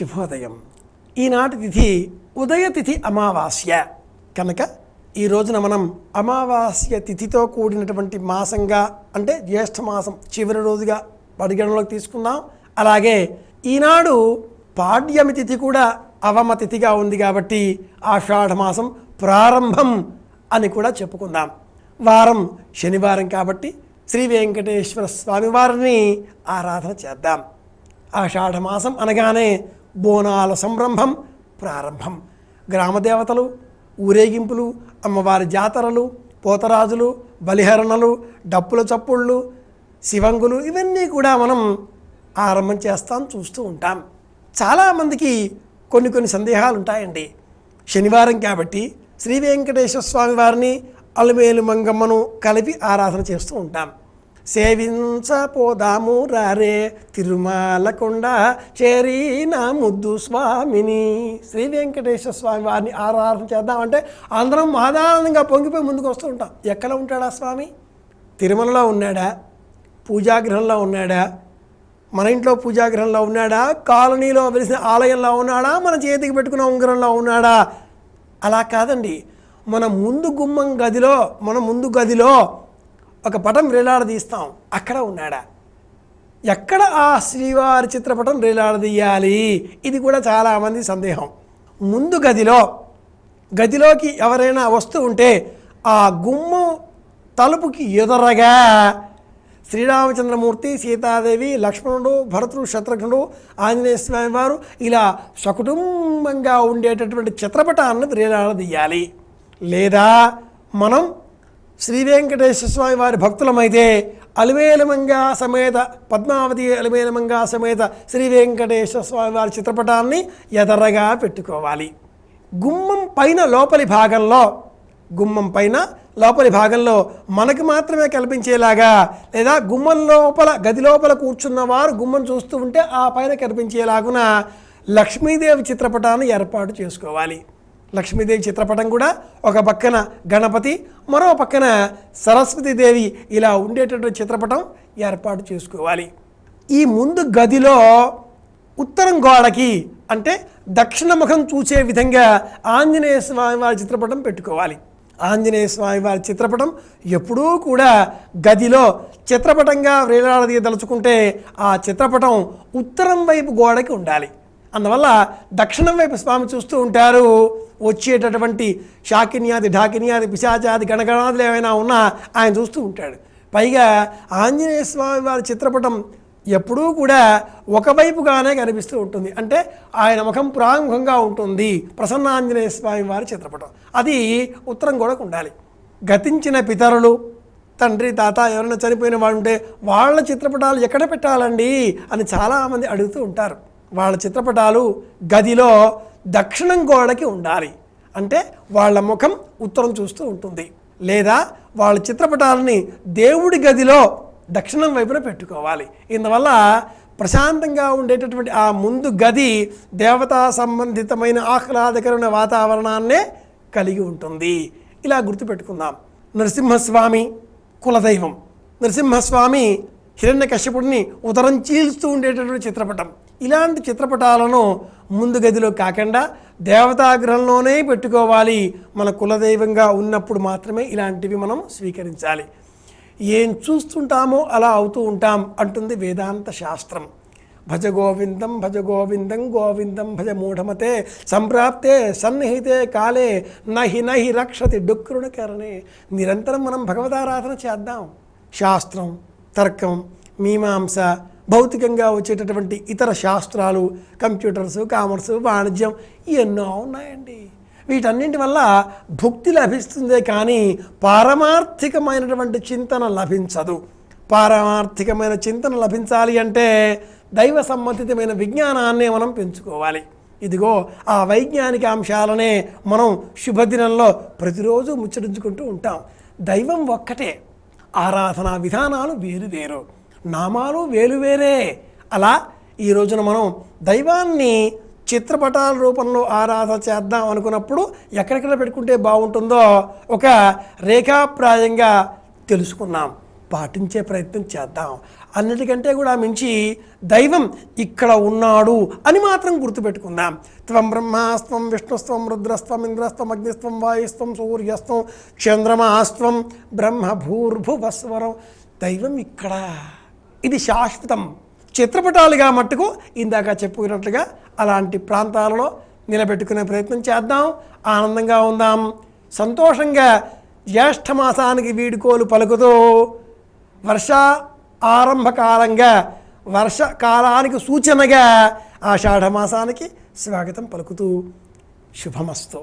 శుభోదయం. ఈనాటి తిథి ఉదయతిథి అమావాస్య. కనుక ఈ రోజున మనం అమావాస్య తిథితో కూడినటువంటి మాసంగా అంటే జ్యేష్ఠ మాసం చివరి రోజుగా పరిగణలోకి తీసుకుందాం. అలాగే ఈనాడు పాడ్యమి తిథి కూడా అవమ తిథిగా ఉంది కాబట్టి ఆషాఢమాసం ప్రారంభం అని కూడా చెప్పుకుందాం. వారం శనివారం కాబట్టి శ్రీ వెంకటేశ్వర స్వామి వారిని ఆరాధన చేద్దాం. ఆషాఢమాసం అనగానే బోనాల సంరంభం ప్రారంభం. గ్రామదేవతలు ఊరేగింపులు అమ్మవారి జాతరలు పోతరాజులు బలిహరణలు డప్పుల చప్పుళ్ళు శివంగులు ఇవన్నీ కూడా మనం ఆరంభం చేస్తాం చూస్తూ ఉంటాం. చాలామందికి కొన్ని కొన్ని సందేహాలు ఉంటాయండి శనివారం కాబట్టి శ్రీ వెంకటేశ్వర స్వామి వారిని అలమేలు మంగమ్మను కలిపి ఆరాధన చేస్తూ ఉంటాం. సేవించపోదాము రారే తిరుమల కొండ చేరిన ముద్దు స్వామిని. శ్రీ వెంకటేశ్వర స్వామి వారిని ఆరాధన చేద్దామంటే అందరం మహదానందంగా పొంగిపోయి ముందుకు వస్తూ ఉంటాం. ఎక్కడ ఉంటాడా స్వామి? తిరుమలలో ఉన్నాడా? పూజాగృహంలో ఉన్నాడా? మన ఇంట్లో పూజాగృహంలో ఉన్నాడా? కాలనీలో వెలిసిన ఆలయంలో ఉన్నాడా? మన చేతికి పెట్టుకున్న ఉంగరంలో ఉన్నాడా? అలా కాదండి. మన ముందు గుమ్మం గదిలో మన ముందు గదిలో ఒక పటం వేలాడదీస్తాం అక్కడ ఉన్నాడా. ఎక్కడ ఆ శ్రీవారి చిత్రపటం వేలాడదీయాలి ఇది కూడా చాలామంది సందేహం. ముందు గదిలో గదిలోకి ఎవరైనా వస్తూ ఉంటే ఆ గుమ్మం తలుపుకి ఎదురగా శ్రీరామచంద్రమూర్తి సీతాదేవి లక్ష్మణుడు భరతుడు శత్రుఘ్నుడు ఆంజనేయ స్వామి వారు ఇలా సకుటుంబంగా ఉండేటటువంటి చిత్రపటాన్ని వేలాడదీయాలి లేదా మనం శ్రీ వెంకటేశ్వర స్వామి వారి భక్తులమైతే అలివేలమంగా సమేత పద్మావతి అలివేలమంగా సమేత శ్రీ వెంకటేశ్వర స్వామి వారి చిత్రపటాన్ని ఎదరగా పెట్టుకోవాలి. గుమ్మం పైన లోపలి భాగంలో గుమ్మం పైన లోపలి భాగంలో మనకు మాత్రమే కల్పించేలాగా లేదా గుమ్మం లోపల గది లోపల కూర్చున్న వారు గుమ్మం చూస్తూ ఉంటే ఆ పైన కనిపించేలాగున లక్ష్మీదేవి చిత్రపటాన్ని ఏర్పాటు చేసుకోవాలి. లక్ష్మీదేవి చిత్రపటం కూడా ఒక పక్కన గణపతి మరో పక్కన సరస్వతీదేవి ఇలా ఉండేటటువంటి చిత్రపటం ఏర్పాటు చేసుకోవాలి. ఈ ముందు గదిలో ఉత్తరం గోడకి అంటే దక్షిణ ముఖం చూసే విధంగా ఆంజనేయ స్వామి వారి చిత్రపటం పెట్టుకోవాలి. ఆంజనేయ స్వామి వారి చిత్రపటం ఎప్పుడూ కూడా గదిలో చిత్రపటంగా వేలాడదీయదలుచుకుంటే ఆ చిత్రపటం ఉత్తరం వైపు గోడకి ఉండాలి. అందువల్ల దక్షిణం వైపు స్వామి చూస్తూ ఉంటారు. వచ్చేటటువంటి షాకినియాది ఢాకిన్యాది పిశాచాది గణగణాదులు ఏమైనా ఉన్నా ఆయన చూస్తూ ఉంటాడు. పైగా ఆంజనేయ స్వామి వారి చిత్రపటం ఎప్పుడూ కూడా ఒకవైపుగానే కనిపిస్తూ ఉంటుంది. అంటే ఆయన ముఖం ప్రాముఖంగా ఉంటుంది. ప్రసన్నాంజనేయ స్వామి వారి చిత్రపటం. అది ఉత్తరం కూడా ఉండాలి. గతించిన పితరులు తండ్రి తాత ఎవరైనా చనిపోయిన వాళ్ళు ఉంటే వాళ్ళ చిత్రపటాలు ఎక్కడ పెట్టాలండి అని చాలామంది అడుగుతూ ఉంటారు. వాళ్ళ చిత్రపటాలు గదిలో దక్షిణం గోడకి ఉండాలి. అంటే వాళ్ళ ముఖం ఉత్తరం చూస్తూ ఉంటుంది. లేదా వాళ్ళ చిత్రపటాలని దేవుడి గదిలో దక్షిణం వైపున పెట్టుకోవాలి. ఇందువల్ల ప్రశాంతంగా ఉండేటటువంటి ఆ ముందు గది దేవతా సంబంధితమైన ఆహ్లాదకరమైన వాతావరణాన్నే కలిగి ఉంటుంది. ఇలా గుర్తుపెట్టుకుందాం. నరసింహస్వామి కులదైవం. నరసింహస్వామి హిరణ్యకశ్యపుడిని ఉదరం చీల్స్తూ ఉండేటటువంటి చిత్రపటం. ఇలాంటి చిత్రపటాలను ముందు గదిలో కాకుండా దేవతాగ్రహంలోనే పెట్టుకోవాలి. మన కులదైవంగా ఉన్నప్పుడు మాత్రమే ఇలాంటివి మనం స్వీకరించాలి. ఏం చూస్తుంటామో అలా అవుతూ ఉంటాం అంటుంది వేదాంత శాస్త్రం. భజ గోవిందం భజ గోవిందం గోవిందం భజ మూఢమతే సంప్రాప్తే సన్నిహితే కాలే నహి నహి రక్షతి డుక్రుణకరణే నిరంతరం మనం భగవదారాధన చేద్దాం. శాస్త్రం తర్కం మీమాంస భౌతికంగా వచ్చేటటువంటి ఇతర శాస్త్రాలు కంప్యూటర్స్ కామర్స్ వాణిజ్యం ఎన్నో ఉన్నాయండి. వీటన్నింటి వల్ల భుక్తి లభిస్తుందే కానీ పారమార్థికమైనటువంటి చింతన లభించదు. పారమార్థికమైన చింతన లభించాలి అంటే దైవ సంబంధితమైన విజ్ఞానాన్నే మనం పెంచుకోవాలి. ఇదిగో ఆ వైజ్ఞానిక అంశాలనే మనం శుభదినంలో ప్రతిరోజు ముచ్చరించుకుంటూ ఉంటాం. దైవం ఒక్కటే. ఆరాధనా విధానాలు వేరు వేరు. నామాలు వేరు వేరే. అలా ఈ రోజున మనం దైవాన్ని చిత్రపటాల రూపంలో ఆరాధన చేద్దాం అనుకున్నప్పుడు ఎక్కడెక్కడ పెట్టుకుంటే బాగుంటుందో ఒక రేఖాప్రాయంగా తెలుసుకున్నాం. పాటించే ప్రయత్నం చేద్దాం. అన్నిటికంటే కూడా మించి దైవం ఇక్కడ ఉన్నాడు అని మాత్రం గుర్తుపెట్టుకుందాం. త్వం బ్రహ్మాస్త్వం విష్ణుస్త్వం రుద్రస్త్వం ఇంద్రస్త్వం అగ్నిస్త్వం వాయుస్త్వం సూర్యస్త్వం చంద్రమాస్త్వం బ్రహ్మ భూర్భువస్వరం దైవం ఇక్కడ. ఇది శాశ్వతం. చిత్రపటాలుగా మట్టుకు ఇందాక చెప్పుకున్నట్లుగా అలాంటి ప్రాంతాలలో నిలబెట్టుకునే ప్రయత్నం చేద్దాం. ఆనందంగా ఉందాం. సంతోషంగా జ్యేష్ఠమాసానికి వీడుకోలు పలుకుతూ వర్ష ఆరంభకాలంగా వర్షకాలానికి సూచనగా ఆషాఢమాసానికి స్వాగతం పలుకుతూ శుభమస్తు.